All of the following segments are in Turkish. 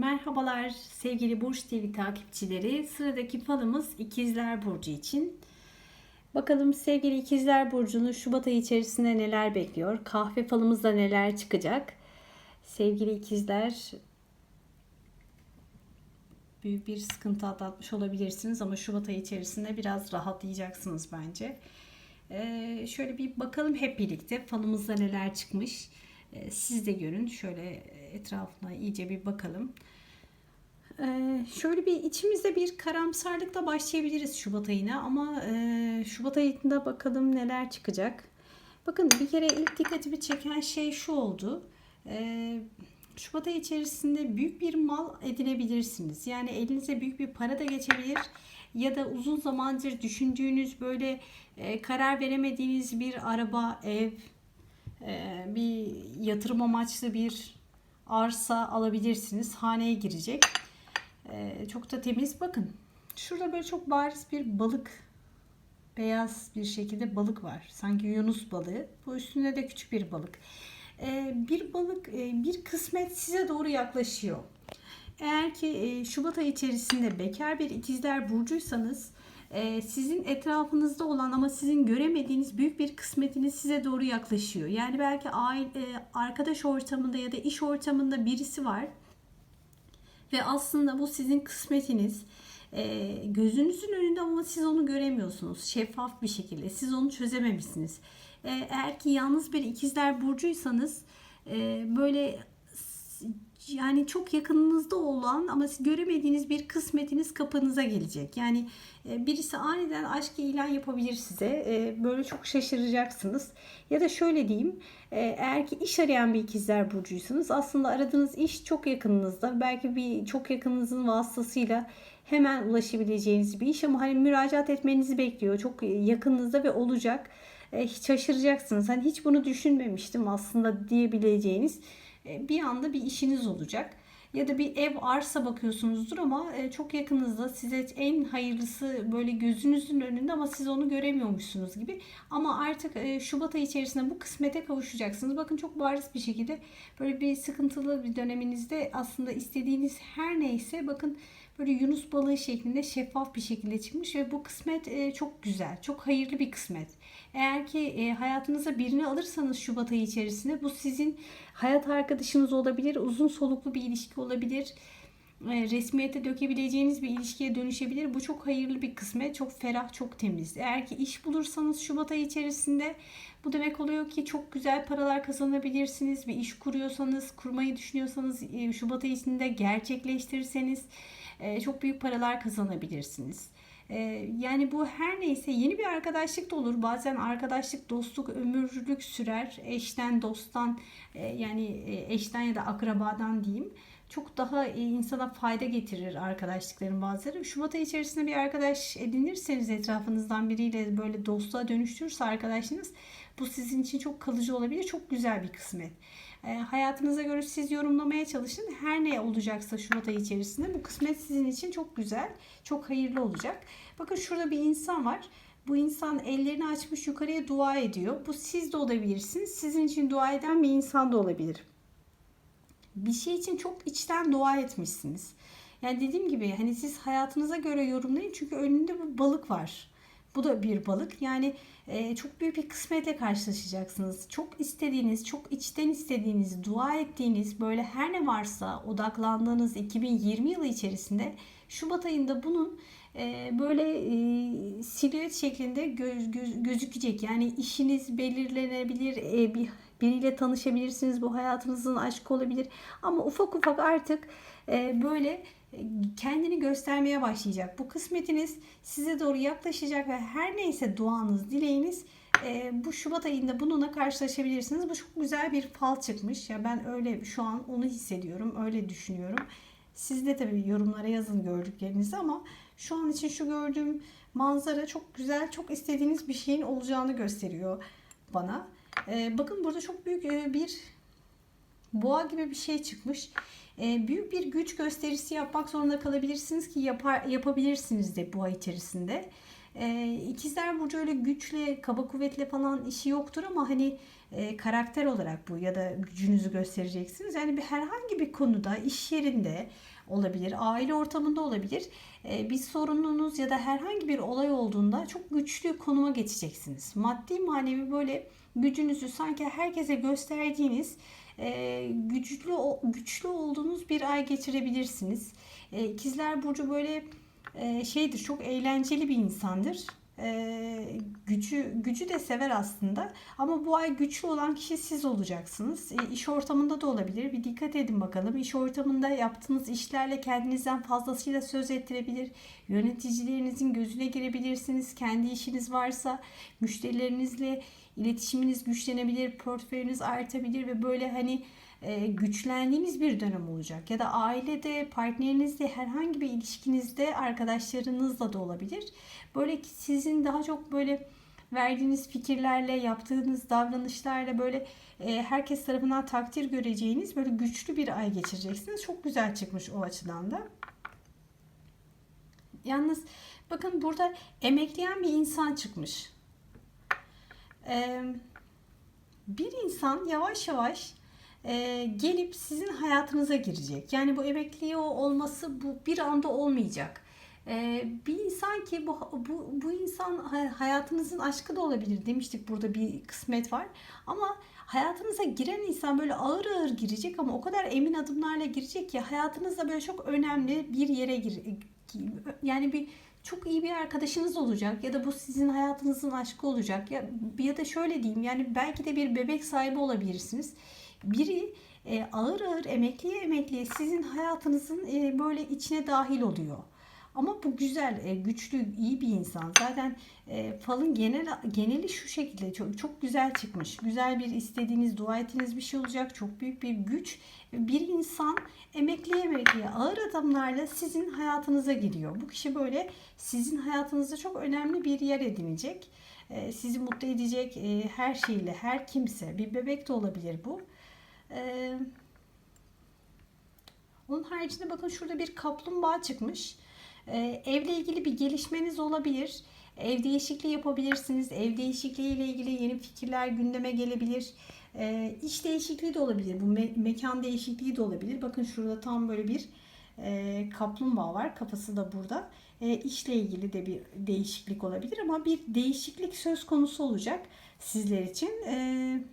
Merhabalar sevgili Burç TV takipçileri. Sıradaki falımız İkizler Burcu için. Bakalım sevgili İkizler Burcu'nu Şubat ayı içerisinde neler bekliyor? Kahve falımızda neler çıkacak? Sevgili İkizler büyük bir sıkıntı atlatmış olabilirsiniz ama Şubat ayı içerisinde biraz rahatlayacaksınız bence. Ee, şöyle bir bakalım hep birlikte falımızda neler çıkmış. Ee, siz de görün. Şöyle etrafına iyice bir bakalım. Ee, şöyle bir içimizde bir karamsarlıkla başlayabiliriz Şubat ayına ama e, Şubat ayında bakalım neler çıkacak. Bakın bir kere ilk dikkatimi çeken şey şu oldu. Ee, Şubat ayı içerisinde büyük bir mal edinebilirsiniz. Yani elinize büyük bir para da geçebilir ya da uzun zamandır düşündüğünüz böyle e, karar veremediğiniz bir araba, ev, e, bir yatırım amaçlı bir arsa alabilirsiniz. Haneye girecek. E, çok da temiz. Bakın şurada böyle çok bariz bir balık beyaz bir şekilde balık var. Sanki Yunus balığı. Bu üstünde de küçük bir balık. E, bir balık, e, bir kısmet size doğru yaklaşıyor. Eğer ki e, Şubat ayı içerisinde bekar bir ikizler burcuysanız e, sizin etrafınızda olan ama sizin göremediğiniz büyük bir kısmetiniz size doğru yaklaşıyor. Yani belki aile, e, arkadaş ortamında ya da iş ortamında birisi var ve aslında bu sizin kısmetiniz. E, gözünüzün önünde ama siz onu göremiyorsunuz. Şeffaf bir şekilde. Siz onu çözememişsiniz. E, eğer ki yalnız bir ikizler burcuysanız e, böyle yani çok yakınınızda olan ama göremediğiniz bir kısmetiniz kapınıza gelecek. Yani e, birisi aniden aşk ilan yapabilir size. E, böyle çok şaşıracaksınız. Ya da şöyle diyeyim. E, eğer ki iş arayan bir ikizler burcuysanız aslında aradığınız iş çok yakınınızda. Belki bir çok yakınınızın vasıtasıyla hemen ulaşabileceğiniz bir iş ama hani müracaat etmenizi bekliyor. Çok yakınınızda ve olacak. Şaşıracaksınız. Hani hiç bunu düşünmemiştim aslında diyebileceğiniz bir anda bir işiniz olacak. Ya da bir ev arsa bakıyorsunuzdur ama e, çok yakınızda size en hayırlısı böyle gözünüzün önünde ama siz onu göremiyormuşsunuz gibi. Ama artık e, Şubat ayı içerisinde bu kısmete kavuşacaksınız. Bakın çok bariz bir şekilde böyle bir sıkıntılı bir döneminizde aslında istediğiniz her neyse bakın böyle Yunus balığı şeklinde şeffaf bir şekilde çıkmış ve bu kısmet çok güzel, çok hayırlı bir kısmet. Eğer ki e, hayatınıza birini alırsanız Şubat ayı içerisinde bu sizin hayat arkadaşınız olabilir, uzun soluklu bir ilişki olabilir. E, resmiyete dökebileceğiniz bir ilişkiye dönüşebilir. Bu çok hayırlı bir kısmet, çok ferah, çok temiz. Eğer ki iş bulursanız Şubat ayı içerisinde bu demek oluyor ki çok güzel paralar kazanabilirsiniz. Bir iş kuruyorsanız, kurmayı düşünüyorsanız e, Şubat ayı içinde gerçekleştirirseniz e, çok büyük paralar kazanabilirsiniz. Ee, yani bu her neyse yeni bir arkadaşlık da olur. Bazen arkadaşlık, dostluk ömürlük sürer. Eşten, dosttan e, yani e, eşten ya da akrabadan diyeyim. Çok daha e, insana fayda getirir arkadaşlıkların bazıları. Şubat ayı içerisinde bir arkadaş edinirseniz etrafınızdan biriyle böyle dostluğa dönüştürürse arkadaşınız bu sizin için çok kalıcı olabilir. Çok güzel bir kısmet. E, hayatınıza göre siz yorumlamaya çalışın. Her ne olacaksa Şubat ayı içerisinde bu kısmet sizin için çok güzel, çok hayırlı olacak. Bakın şurada bir insan var. Bu insan ellerini açmış yukarıya dua ediyor. Bu siz de olabilirsiniz. Sizin için dua eden bir insan da olabilir. Bir şey için çok içten dua etmişsiniz. Yani dediğim gibi hani siz hayatınıza göre yorumlayın çünkü önünde bir balık var. Bu da bir balık. Yani e, çok büyük bir kısmetle karşılaşacaksınız. Çok istediğiniz, çok içten istediğiniz, dua ettiğiniz böyle her ne varsa odaklandığınız 2020 yılı içerisinde Şubat ayında bunun e, böyle e, silüet şeklinde göz, göz, gözükecek. Yani işiniz belirlenebilir, e, bir biriyle tanışabilirsiniz. Bu hayatınızın aşkı olabilir. Ama ufak ufak artık e, böyle kendini göstermeye başlayacak. Bu kısmetiniz size doğru yaklaşacak ve her neyse duanız, dileğiniz e, bu Şubat ayında bununla karşılaşabilirsiniz. Bu çok güzel bir fal çıkmış. Ya ben öyle şu an onu hissediyorum, öyle düşünüyorum. Siz de tabii yorumlara yazın gördüklerinizi ama şu an için şu gördüğüm manzara çok güzel, çok istediğiniz bir şeyin olacağını gösteriyor bana. E, bakın burada çok büyük e, bir boğa gibi bir şey çıkmış. E, büyük bir güç gösterisi yapmak zorunda kalabilirsiniz ki yapar, yapabilirsiniz de ay içerisinde. E, ikizler burcu öyle güçle, kaba kuvvetle falan işi yoktur ama hani e, karakter olarak bu ya da gücünüzü göstereceksiniz. Yani bir herhangi bir konuda, iş yerinde olabilir, aile ortamında olabilir. E, bir sorununuz ya da herhangi bir olay olduğunda çok güçlü konuma geçeceksiniz. Maddi manevi böyle gücünüzü sanki herkese gösterdiğiniz güçlü güçlü olduğunuz bir ay geçirebilirsiniz. E, burcu böyle şeydir, çok eğlenceli bir insandır. Gücü gücü de sever aslında. Ama bu ay güçlü olan kişi siz olacaksınız. E, iş ortamında da olabilir. Bir dikkat edin bakalım. İş ortamında yaptığınız işlerle kendinizden fazlasıyla söz ettirebilir. Yöneticilerinizin gözüne girebilirsiniz. Kendi işiniz varsa müşterilerinizle iletişiminiz güçlenebilir, portföyünüz artabilir ve böyle hani e, güçlendiğiniz bir dönem olacak. Ya da ailede, partnerinizle, herhangi bir ilişkinizde arkadaşlarınızla da olabilir. Böyle sizin daha çok böyle verdiğiniz fikirlerle, yaptığınız davranışlarla böyle e, herkes tarafından takdir göreceğiniz böyle güçlü bir ay geçireceksiniz. Çok güzel çıkmış o açıdan da. Yalnız bakın burada emekleyen bir insan çıkmış. Bir insan yavaş yavaş e, gelip sizin hayatınıza girecek. Yani bu emekliye olması bu bir anda olmayacak. Ee, bir insan ki bu, bu, bu insan hayatınızın aşkı da olabilir demiştik burada bir kısmet var. Ama hayatınıza giren insan böyle ağır ağır girecek ama o kadar emin adımlarla girecek ki hayatınızda böyle çok önemli bir yere gir, yani bir çok iyi bir arkadaşınız olacak ya da bu sizin hayatınızın aşkı olacak ya ya da şöyle diyeyim yani belki de bir bebek sahibi olabilirsiniz. Biri e, ağır ağır emekliye emekliye sizin hayatınızın e, böyle içine dahil oluyor. Ama bu güzel, e, güçlü, iyi bir insan. Zaten e, falın genel geneli şu şekilde çok çok güzel çıkmış. Güzel bir istediğiniz, dua ettiğiniz bir şey olacak. Çok büyük bir güç. Bir insan emekli emekliye ağır adımlarla sizin hayatınıza giriyor. Bu kişi böyle sizin hayatınızda çok önemli bir yer edinecek. E, sizi mutlu edecek her şeyle, her kimse. Bir bebek de olabilir bu. Onun haricinde bakın şurada bir kaplumbağa çıkmış. Ee, evle ilgili bir gelişmeniz olabilir. Ev değişikliği yapabilirsiniz. Ev değişikliği ile ilgili yeni fikirler gündeme gelebilir. E, iş değişikliği de olabilir. Bu me- mekan değişikliği de olabilir. Bakın şurada tam böyle bir e, kaplumbağa var. Kafası da burada. E, işle ilgili de bir değişiklik olabilir ama bir değişiklik söz konusu olacak sizler için. E,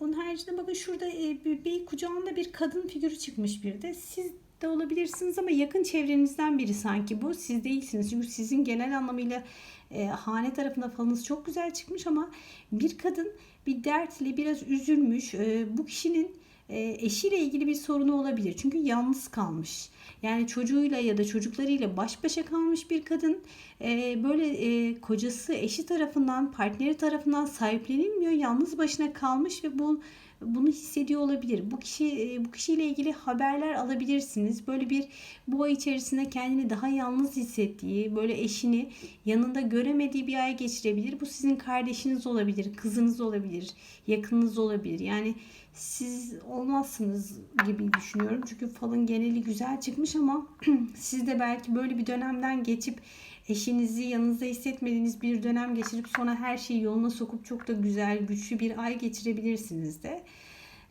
onun haricinde bakın şurada e, bir, bir kucağında bir kadın figürü çıkmış bir de. Siz de olabilirsiniz ama yakın çevrenizden biri sanki bu. Siz değilsiniz. Çünkü sizin genel anlamıyla e, hane tarafında falınız çok güzel çıkmış ama bir kadın bir dertle biraz üzülmüş. E, bu kişinin e, eşiyle ilgili bir sorunu olabilir. Çünkü yalnız kalmış. Yani çocuğuyla ya da çocuklarıyla baş başa kalmış bir kadın e, böyle e, kocası eşi tarafından partneri tarafından sahiplenilmiyor. Yalnız başına kalmış ve bu bunu hissediyor olabilir. Bu kişi e, bu kişiyle ilgili haberler alabilirsiniz. Böyle bir bu ay içerisinde kendini daha yalnız hissettiği, böyle eşini yanında göremediği bir ay geçirebilir. Bu sizin kardeşiniz olabilir, kızınız olabilir, yakınınız olabilir. Yani siz olmazsınız gibi düşünüyorum. Çünkü falın geneli güzel çıkmış ama siz de belki böyle bir dönemden geçip eşinizi yanınızda hissetmediğiniz bir dönem geçirip sonra her şeyi yoluna sokup çok da güzel, güçlü bir ay geçirebilirsiniz de.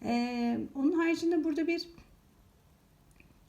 Ee, onun haricinde burada bir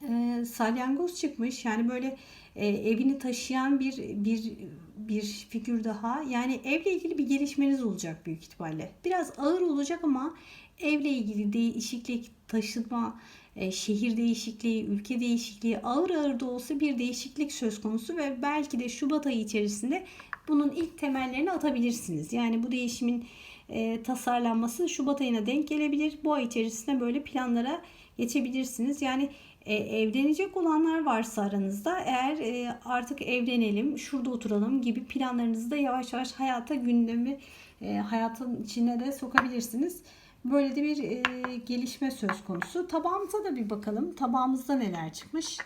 e, salyangoz çıkmış. Yani böyle e, evini taşıyan bir bir bir figür daha. Yani evle ilgili bir gelişmeniz olacak büyük ihtimalle. Biraz ağır olacak ama evle ilgili değişiklik, taşınma, e, şehir değişikliği, ülke değişikliği ağır ağır da olsa bir değişiklik söz konusu ve belki de Şubat ayı içerisinde bunun ilk temellerini atabilirsiniz. Yani bu değişimin e, tasarlanması Şubat ayına denk gelebilir. Bu ay içerisinde böyle planlara geçebilirsiniz. Yani e, evlenecek olanlar varsa aranızda eğer e, artık evlenelim, şurada oturalım gibi planlarınızı da yavaş yavaş hayata gündemi e, hayatın içine de sokabilirsiniz. Böyle de bir e, gelişme söz konusu. Tabağımıza da bir bakalım. Tabağımızda neler çıkmış.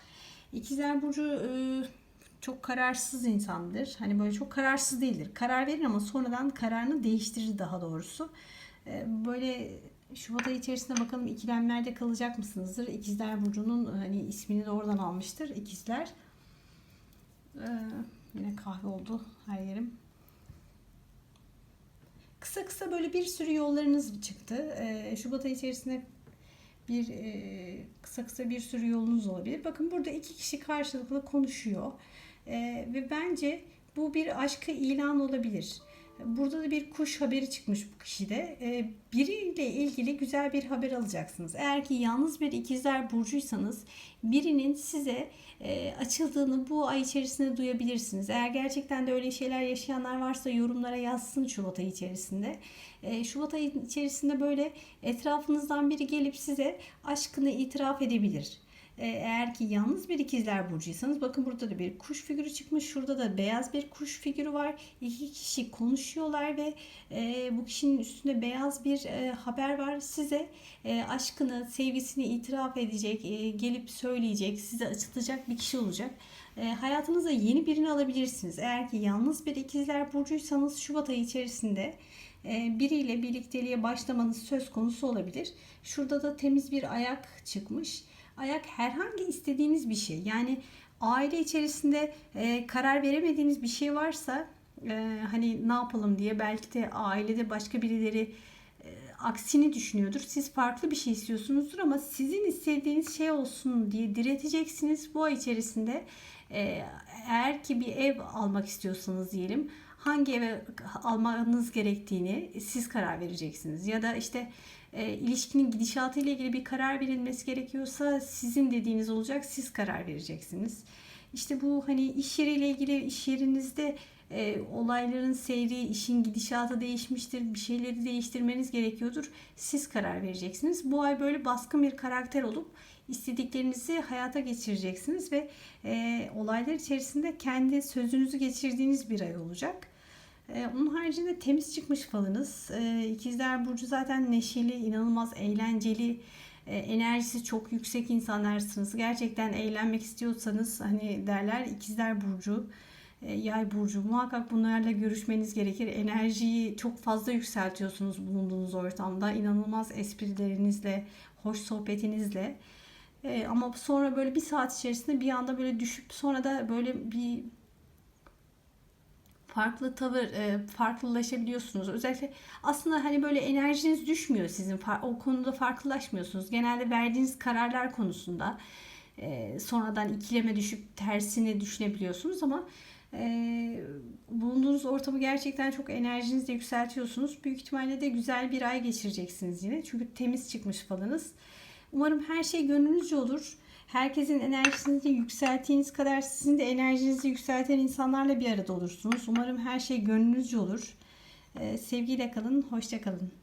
İkizler Burcu e, çok kararsız insandır. Hani böyle çok kararsız değildir. Karar verir ama sonradan kararını değiştirir daha doğrusu. E, böyle Şubat ayı içerisinde bakalım ikilemlerde kalacak mısınızdır? İkizler Burcu'nun hani ismini de oradan almıştır. İkizler. Ee, Yine kahve oldu her yerim. Kısa kısa böyle bir sürü yollarınız çıktı. Ee, Şubat ayı içerisinde bir e, kısa kısa bir sürü yolunuz olabilir. Bakın burada iki kişi karşılıklı konuşuyor. Ee, ve bence bu bir aşkı ilan olabilir. Burada da bir kuş haberi çıkmış bu kişide. Ee, biriyle ilgili güzel bir haber alacaksınız. Eğer ki yalnız bir ikizler burcuysanız birinin size e, açıldığını bu ay içerisinde duyabilirsiniz. Eğer gerçekten de öyle şeyler yaşayanlar varsa yorumlara yazsın Şubat ayı içerisinde. E, Şubat ayı içerisinde böyle etrafınızdan biri gelip size aşkını itiraf edebilir. E, Eğer ki yalnız bir ikizler burcuysanız bakın burada da bir kuş figürü çıkmış. Şurada da beyaz bir kuş figürü var. İki kişi konuşuyorlar ve e, bu kişinin üstünde beyaz bir e, haber var. Size e, aşkını, sevgisini itiraf edecek, e, gelip söyleyecek, size açılacak bir kişi olacak. E, hayatınıza yeni birini alabilirsiniz. Eğer ki yalnız bir ikizler burcuysanız Şubat ayı içerisinde e, biriyle birlikteliğe başlamanız söz konusu olabilir. Şurada da temiz bir ayak çıkmış. Ayak herhangi istediğiniz bir şey. Yani aile içerisinde e, karar veremediğiniz bir şey varsa e, hani ne yapalım diye belki de ailede başka birileri e, aksini düşünüyordur. Siz farklı bir şey istiyorsunuzdur ama sizin istediğiniz şey olsun diye direteceksiniz. Bu ay içerisinde e, eğer ki bir ev almak istiyorsanız diyelim hangi eve almanız gerektiğini siz karar vereceksiniz. Ya da işte e, ilişkinin gidişatı ile ilgili bir karar verilmesi gerekiyorsa sizin dediğiniz olacak. Siz karar vereceksiniz. İşte bu hani iş yeriyle ilgili iş yerinizde e, olayların seyri, işin gidişatı değişmiştir. Bir şeyleri değiştirmeniz gerekiyordur. Siz karar vereceksiniz. Bu ay böyle baskın bir karakter olup istediklerinizi hayata geçireceksiniz ve e, olaylar içerisinde kendi sözünüzü geçirdiğiniz bir ay olacak. E, onun haricinde temiz çıkmış falınız. E, İkizler Burcu zaten neşeli, inanılmaz eğlenceli, e, enerjisi çok yüksek insanlarsınız. Gerçekten eğlenmek istiyorsanız hani derler İkizler Burcu, e, Yay Burcu muhakkak bunlarla görüşmeniz gerekir. Enerjiyi çok fazla yükseltiyorsunuz bulunduğunuz ortamda. İnanılmaz esprilerinizle, hoş sohbetinizle. E, ama sonra böyle bir saat içerisinde bir anda böyle düşüp sonra da böyle bir farklı tavır, e, farklılaşabiliyorsunuz. Özellikle aslında hani böyle enerjiniz düşmüyor sizin. O konuda farklılaşmıyorsunuz. Genelde verdiğiniz kararlar konusunda e, sonradan ikileme düşüp tersini düşünebiliyorsunuz ama e, bulunduğunuz ortamı gerçekten çok enerjinizle yükseltiyorsunuz. Büyük ihtimalle de güzel bir ay geçireceksiniz yine. Çünkü temiz çıkmış falınız. Umarım her şey gönlünüzce olur. Herkesin enerjisini yükselttiğiniz kadar sizin de enerjinizi yükselten insanlarla bir arada olursunuz. Umarım her şey gönlünüzce olur. Ee, sevgiyle kalın, hoşça kalın.